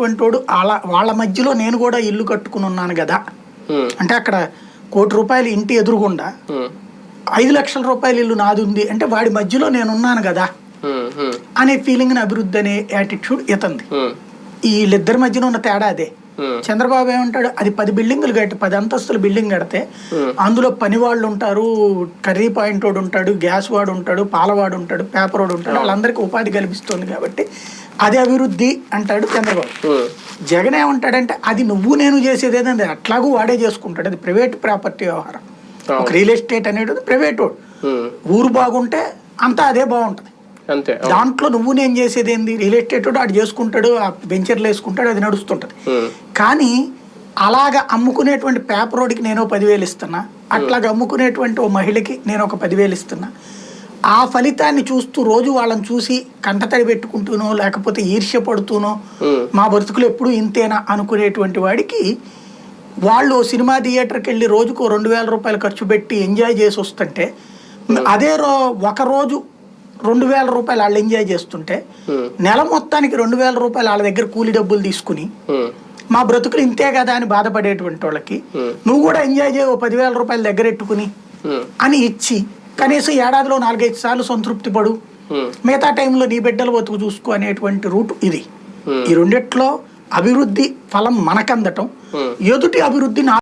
ఉన్నటువంటి వాడు అలా వాళ్ళ మధ్యలో నేను కూడా ఇల్లు కట్టుకుని ఉన్నాను కదా. అంటే అక్కడ కోటి రూపాయలు ఇంటి ఎదురుగుండా ఐదు లక్షల రూపాయల ఇల్లు నాది ఉంది. అంటే వాడి మధ్యలో నేను ఉన్నాను కదా. అనే ఫీలింగ్ అభివృద్ధి అనే యాటిట్యూడ్ ఇతంది. వీళ్ళిద్దరి మధ్యన ఉన్న తేడా అదే. చంద్రబాబు ఏమంటాడు? అది పది బిల్డింగులు కట్టి పది అంతస్తుల బిల్డింగ్ కడితే అందులో పని వాళ్ళు ఉంటారు కర్రీ పాయింట్ వాడు ఉంటాడు గ్యాస్ వాడు ఉంటాడు పాలవాడు ఉంటాడు పేపర్ వాడు ఉంటాడు వాళ్ళందరికీ ఉపాధి కల్పిస్తుంది కాబట్టి అది అభివృద్ధి అంటాడు చంద్రబాబు. జగన్ ఏమంటాడంటే అది నువ్వు నేను చేసేది ఏదంటే అట్లాగూ వాడే చేసుకుంటాడు. అది ప్రైవేట్ ప్రాపర్టీ వ్యవహారం. ఒక రియల్ ఎస్టేట్ అనేది ప్రైవేట్. ఊరు బాగుంటే అంతా అదే బాగుంటుంది. అంతే. దాంట్లో నువ్వు నేను చేసేది ఏంది? రియల్ ఎస్టేట్ వాడు చేసుకుంటాడు ఆ వెంచర్లు వేసుకుంటాడు అది నడుస్తుంటది. కానీ అలాగ అమ్ముకునేటువంటి పేపర్ రోడ్కి నేను పదివేలు ఇస్తున్నా అట్లాగ అమ్ముకునేటువంటి ఓ మహిళకి నేను ఒక పదివేలు ఇస్తున్నా. ఆ ఫలితాన్ని చూస్తూ రోజు వాళ్ళని చూసి కంటతడి పెట్టుకుంటూనో లేకపోతే ఈర్ష్య పడుతూనో మా బతుకులు ఎప్పుడు ఇంతేనా అనుకునేటువంటి వాడికి వాళ్ళు సినిమా థియేటర్కి వెళ్ళి రోజుకు రెండు వేల రూపాయలు ఖర్చు పెట్టి ఎంజాయ్ చేసి వస్తుంటే అదే రో ఒక రోజు రెండు వేల రూపాయలు వాళ్ళు ఎంజాయ్ చేస్తుంటే నెల మొత్తానికి రెండు వేల రూపాయలు వాళ్ళ దగ్గర కూలి డబ్బులు తీసుకుని మా బ్రతుకులు ఇంతే కదా అని బాధపడేటువంటి వాళ్ళకి. నువ్వు కూడా ఎంజాయ్ చేయవు పదివేల రూపాయలు దగ్గర ఎట్టుకుని ఉమ్, అని ఇచ్చి కనీసం ఏడాదిలో నాలుగైదు సార్లు సంతృప్తి పడు మిగతా టైంలో నీ బిడ్డలు బతుకు చూసుకో అనేటువంటి రూట్ ఇది. ఈ రెండిట్లో అభివృద్ధి ఫలం మనకందటం. ఎదుటి అభివృద్ధి నా